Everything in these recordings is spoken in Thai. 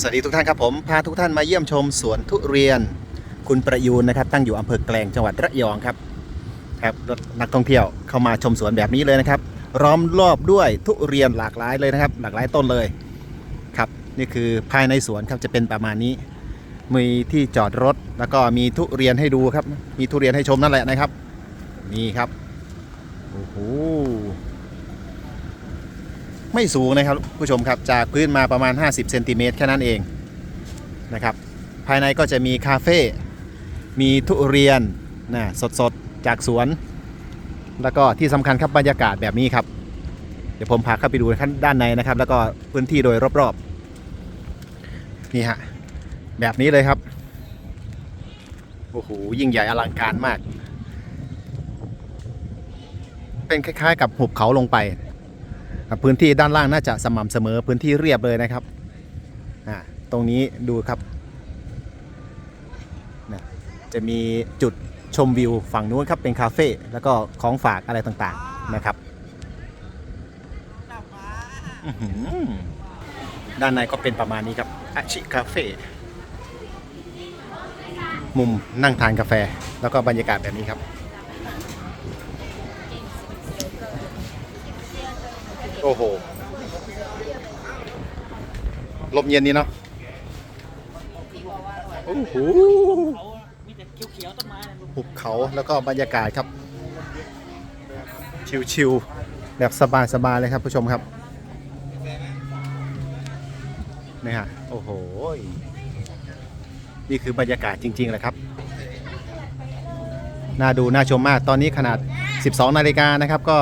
สวัสดีทุกท่านครับผมพาทุกท่านมาเยี่ยมชมสวนทุเรียน คุณประยูนนะครับ ตั้งอยู่อำเภอแกลงจังหวัดระยองครับครับรถนักท่องเที่ยวเข้ามาชมสวนแบบนี้เลยนะครับล้อมรอบด้วยทุเรียนหลากหลายเลยนะครับ หลากหลายต้นเลยครับนี่คือภายในสวนครับจะเป็นประมาณนี้ มีที่จอดรถแล้วก็มีทุเรียนให้ดูครับ มีทุเรียนให้ชมนั่นแหละนะครับนี่ครับโอ้โห ไม่สูงนะครับผู้ชมครับจากพื้นมาประมาณ 50เซนติเมตรแค่นั้นเองนะครับภายในก็จะมีคาเฟ่มีทุเรียนนะสดๆ จากสวน แล้วก็ที่สำคัญครับบรรยากาศแบบนี้ครับ เดี๋ยวผมพาเข้าไปดูขั้นด้านในนะครับ แล้วก็พื้นที่โดยรอบๆนี่ฮะแบบนี้เลยครับโอ้โหยิ่งใหญ่อลังการมาก เป็นคล้ายๆ กับหุบเขาลงไป พื้นที่ด้านล่างน่าจะสม่ำเสมอพื้นที่เรียบเลยนะครับตรงนี้ดูครับนะจะมีจุดชมวิวฝั่งนู้นครับเป็นคาเฟ่แล้วก็ของฝากอะไรต่างๆนะครับด้านในก็เป็นประมาณนี้ครับอาชิคาเฟ่มุมนั่งทานกาแฟ แล้วก็บรรยากาศแบบนี้ครับ โอ้โห ลมเย็นนี่เนาะ โอ้โหหุบเขาแล้วก็บรรยากาศครับ ชิวๆแบบสบายๆเลยครับผู้ชมครับนี่ฮะโอ้โห นี่คือบรรยากาศจริงๆเลยครับ น่าดูน่าชมมาก ตอนนี้ขนาด 12 นาฬิกานะครับ ก็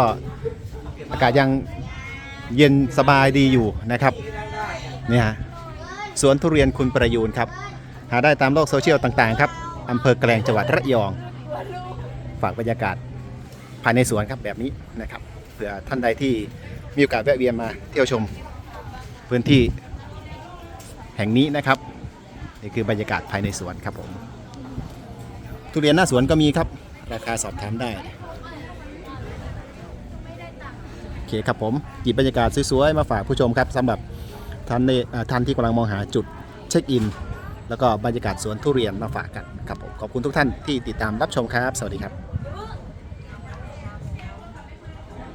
อากาศยัง เย็นสบายดีอยู่นะครับนี่ฮะสวนทุเรียนคุณประยูนครับ หาได้ตามโลกโซเชียลต่างๆครับอำเภอแกลงจังหวัดระยอง ฝากบรรยากาศภายในสวนครับแบบนี้นะครับเผื่อท่านใดที่มีโอกาสแวะเวียนมาเที่ยวชมพื้นที่แห่งนี้นะครับนี่คือบรรยากาศภายในสวนครับผมทุเรียนหน้าสวนก็มีครับ ราคาสอบถามได้ โอ เคครับผมหยิบบรรยากาศสวยๆมาฝากผู้ชมครับสำหรับท่านในท่านที่กำลังมองหาจุดเช็คอิน แล้วก็บรรยากาศสวนทุเรียนมาฝากกันครับผมขอบคุณทุกท่านที่ติดตามรับชมครับ สวัสดีครับ